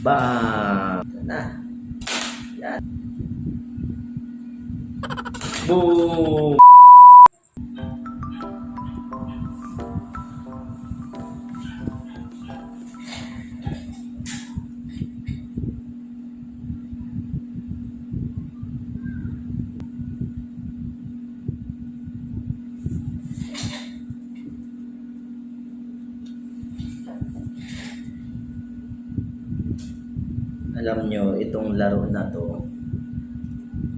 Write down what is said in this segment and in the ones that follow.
Bang! Ito na. Yan. Boom! Alam nyo, itong laro na to,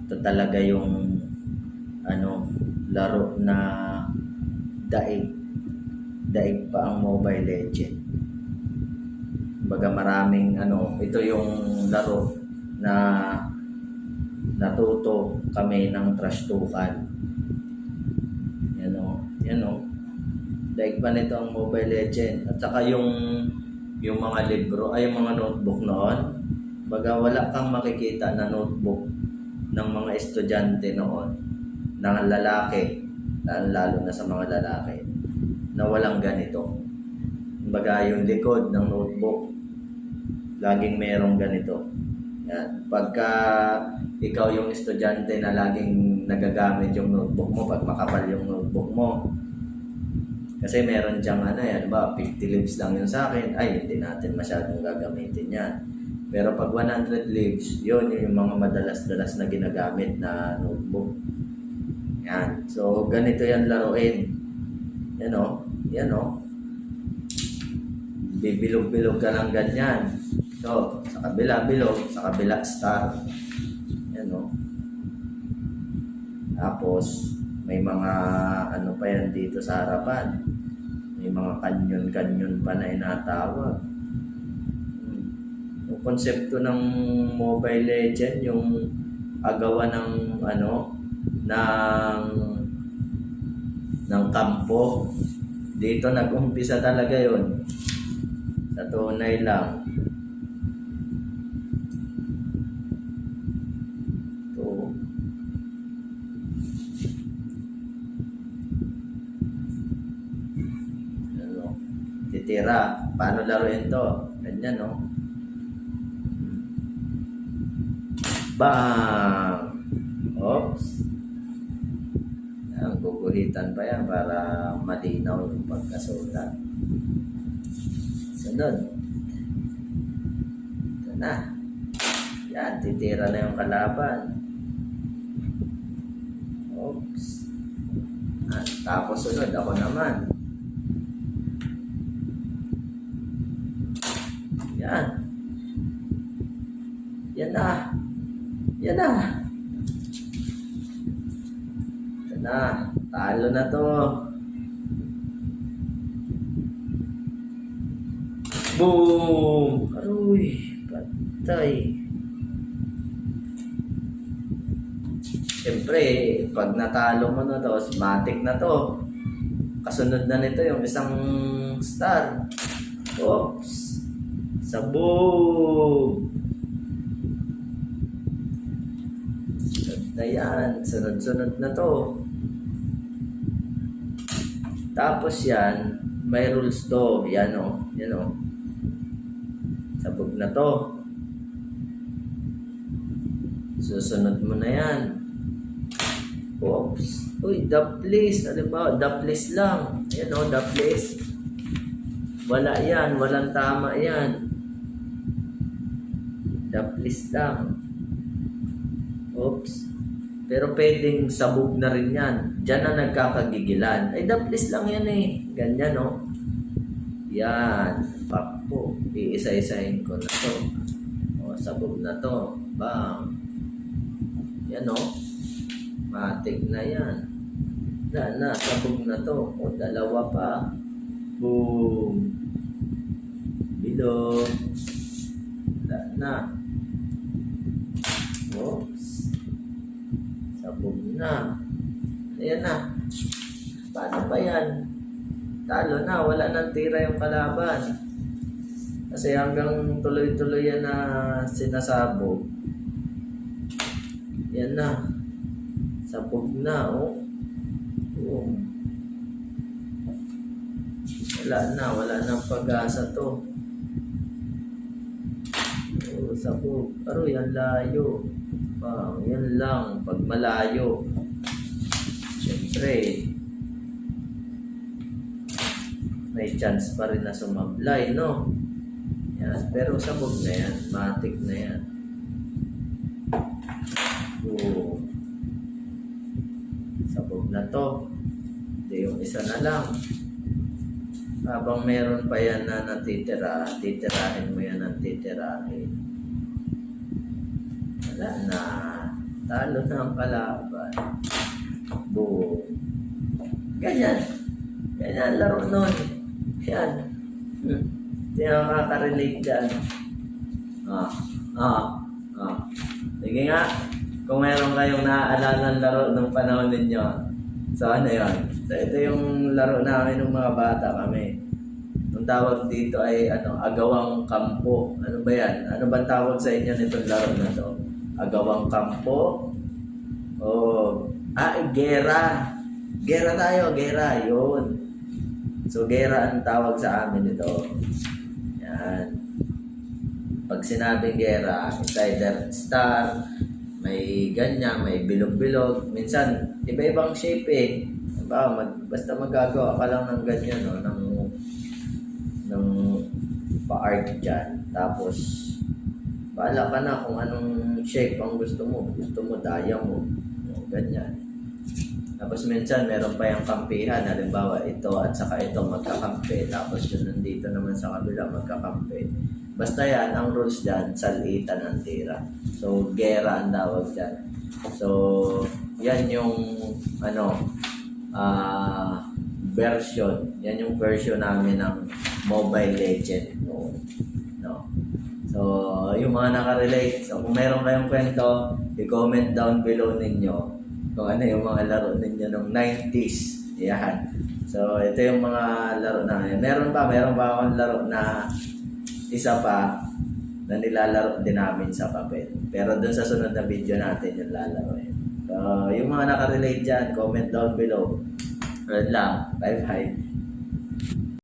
ito talaga yung ano, laro na daig. Daig pa ang Mobile Legend. Baga maraming ano, ito yung laro na natuto kami ng trash tukan. Yan o, yan o. Daig pa nito ang Mobile Legend. At saka yung yung mga libro, ay yung mga notebook noon, baga wala kang makikita na notebook ng mga estudyante noon na lalaki, lalo na sa mga lalaki, na walang ganito. Baga yung likod ng notebook, laging merong ganito. Yan. Pagka ikaw yung estudyante na laging nagagamit yung notebook mo, pag makapal yung notebook mo, kasi meron diyang ano yan, ba, 50 leaves lang yun sa akin, ay hindi natin masyadong gagamitin yan. Pero pag 100 leaves, yun yung mga madalas-dalas na ginagamit na notebook. Yan. So, ganito yan laruin. Yan o. Yan o. Bibilog-bilog ka lang ganyan. So, sa kabila bilog, sa kabila star. Yan o. Tapos, may mga ano pa yan dito sa harapan. May mga kanyon-kanyon pa na inatawag. Konsepto ng Mobile Legend, yung agawan ng ano, ng ng kampo. Dito nag-umpisa talaga yon Sa tunay lang. Ito. ano, titira. Paano laruin to? Ganyan, no? Bang! Oops. Yan, guguhitan pa yan para malinaw yung pagkasulat. Sunod. Ito na. Yan, titira na yung kalaban. Oops. At tapos sunod, ako naman. Yan. Yan na. Yan na. Ito na. Talo na to. Boom! Aroy. Patay. Siyempre, pag natalo mo na to, matic na to. Kasunod na nito yung isang star. Oops. Sabog. Sunod na yan. Sunod-sunod na to. Tapos yan, may rules to. Yan o. Yan o. Sabog na to. Susunod mo na yan. Oops. Uy, the place. Ano ba? The place lang. Ayan o, the place. Wala yan. Walang tama yan. The place lang. Oops. Pero pwedeng sabog na rin yan. Diyan na nagkakagigilan. Ay, place lang yan eh. Ganyan, no? Yan. Papo. Iisa-isahin ko na to. O, sabog na to. Bang. Yan, no? Matik na yan. Na, na, sabog na to. O, dalawa pa. Boom. Bilog. Wala na. Oops. Sabog na. Ayan na. Paano ba yan? Talo na. Wala nang tira yung kalaban. Kasi hanggang tuloy-tuloy yan na sinasabog. Yan na. Sabog na, oh. Oh. Wala na. Wala nang pag-asa to. Oo, sabog. Pero yan layo. Ah, yan lang. Pag malayo. Siyempre, may chance pa rin na sumablay, no? Yan. Pero sabog na yan. Matik na yan. Oo. Sabog na to. Hindi yung isa na lang. Habang meron pa yan na natitira, titirahin mo yan ng titirahin. Wala na. Talo na ang kalaban. Boom. Ganyan. Ganyan ang laro nun. Yan. Hmm. Hindi na makaka-relate dyan. Ah. Ah. Ah. Sige nga. Kung meron kayong naaalala ng laro ng panahon ninyo, so ano yun? So ito yung laro namin ng mga bata kami. Ang tawag dito ay ano, agawang kampo. Ano ba yan? Ano ba tawag sa inyo nitong laro na to? Agawang kampo? O, ah, gera. Gera tayo, gera. Yun. So, gera ang tawag sa amin ito. Yan. Pag sinabing gera, it's either star, may ganyan, may bilog-bilog. Minsan, iba-ibang shape eh. Diba? Mag, basta magagawa ka lang ng ganyan, no? ng, ng pa-art dyan. Tapos, bahala ka na kung anong shape ang gusto mo. Gusto mo, daya mo. Ganyan. Tapos minsan meron pa yung kampihan, halimbawa ito at saka ito magkakampi, tapos yun nandito naman sa kabila magkakampi. Basta yan, ang rules dyan, salitan ng tira. So, gera ang tawag dyan. So, yan yung ano, ah version. Yan yung version namin ng Mobile Legend noon. No? So, yung mga nakarelate, so kung meron kayong kwento, i-comment down below ninyo kung ano yung mga laro ninyo nung 90s. Yan. So, ito yung mga laro na Meron pa, meron pa akong laro na isa pa na nilalaro din namin sa papel. Pero dun sa sunod na video natin yung lalaro yun. So, yung mga nakarelate dyan, comment down below. Red lang. Bye-bye.